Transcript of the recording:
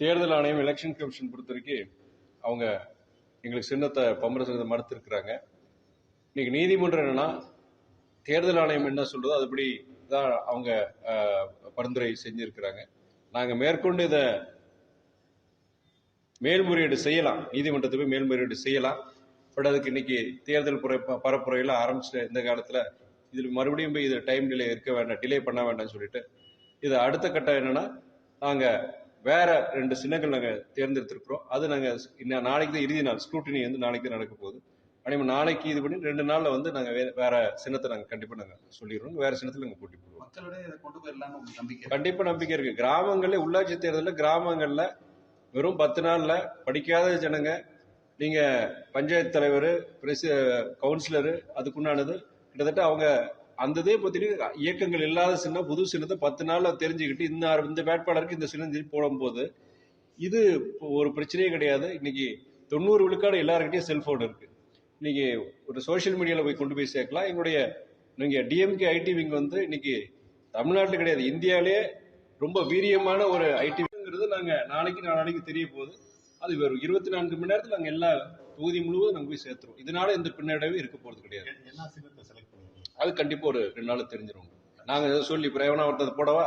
தேர்தல் ஆணையம் election commission பொறுத்த வரைக்கும் அவங்க எங்களுக்கு சின்னத்தை பம்பர சின்னத்தை மறுத்திருக்கிறாங்க. இன்னைக்கு நீதிமன்றம் என்னன்னா தேர்தல் ஆணையம் என்ன சொல்றதோ அதுபடி தான் அவங்க பரிந்துரை செஞ்சிருக்கிறாங்க. நாங்க மேற்கொண்டு இதை மேல்முறையீடு செய்யலாம். நீதிமன்றத்துக்கு போய் மேல்முறையீடு செய்யலாம். பட் அதுக்கு இன்னைக்கு தேர்தல் புற பரப்புரையில் ஆரம்பிச்சிட்ட இந்த காலத்துல இதில் மறுபடியும் போய் இது டைம் டிலே இருக்க வேண்டாம் டிலே பண்ண வேண்டாம்னு சொல்லிட்டு. இது அடுத்த கட்டம் என்னன்னா நாங்கள் வேற ரெண்டு சின்னங்கள் நாங்க தேர்ந்தெடுத்திருக்கிறோம். அது நாங்க இன்னும் நாளைக்கு தான் இறுதி நாள். ஸ்க்ரூட்டினி வந்து நாளைக்கு தான் நடக்க போகுது. அதே நாளைக்கு இது பண்ணி ரெண்டு நாள்ல வந்து நாங்க வே- வேற சின்னத்தை நாங்க கண்டிப்பா நாங்க சொல்லிடுறோம். வேற சின்னத்துல நாங்க போட்டி போடுவோம். மக்களிடையே இதை கொண்டு போயிடலாம்னு நம்பிக்கை கண்டிப்பா நம்பிக்கை இருக்கு. கிராமங்கள்ல உள்ளாட்சி தேர்தலில் கிராமங்கள்ல வெறும் பத்து நாள்ல படிக்காத ஜனங்க நீங்க பஞ்சாயத்து தலைவர் பிரசி கவுன்சிலரு அதுக்குண்டானது கிட்டத்தட்ட அவங்க அந்த இதே பார்த்தீங்கன்னா இயக்கங்கள் இல்லாத சின்ன புது சின்னத்தை பத்து நாள்ல தெரிஞ்சுக்கிட்டு இந்த இந்த வேட்பாளருக்கு இந்த சின்னம் சொல்லி போடும்போது இது ஒரு பிரச்சனையே கிடையாது. இன்னைக்கு தொண்ணூறு விழுக்காடு எல்லாருக்கிட்டையும் செல்போன் இருக்கு. இன்னைக்கு ஒரு சோஷியல் மீடியாவில் போய் கொண்டு போய் சேர்க்கலாம். எங்களுடைய நீங்கள் டிஎம்கே ஐடி விங் வந்து இன்னைக்கு தமிழ்நாட்டில் கிடையாது. இந்தியாவிலேயே ரொம்ப வீரியமான ஒரு ஐடிவிங்கிறது நாங்கள் நாளைக்கு நாளைக்கு தெரிய போகுது அது வெறும் இருபத்தி நான்கு மணி நேரத்தில் நாங்கள் எல்லா தொகுதி முழுவதும் நாங்கள் போய் சேர்த்துருவோம். இதனால எந்த பின்னடைவும் இருக்க போகிறது கிடையாது என்ன சின்னத்தை செலக்ட் பண்ணுவீங்க அது கண்டிப்பா ஒரு ரெண்டு நாள் தெரிஞ்சிடும் நாங்க எதாவது சொல்லி பிரயோஜனம் ஒருத்தது போடவா?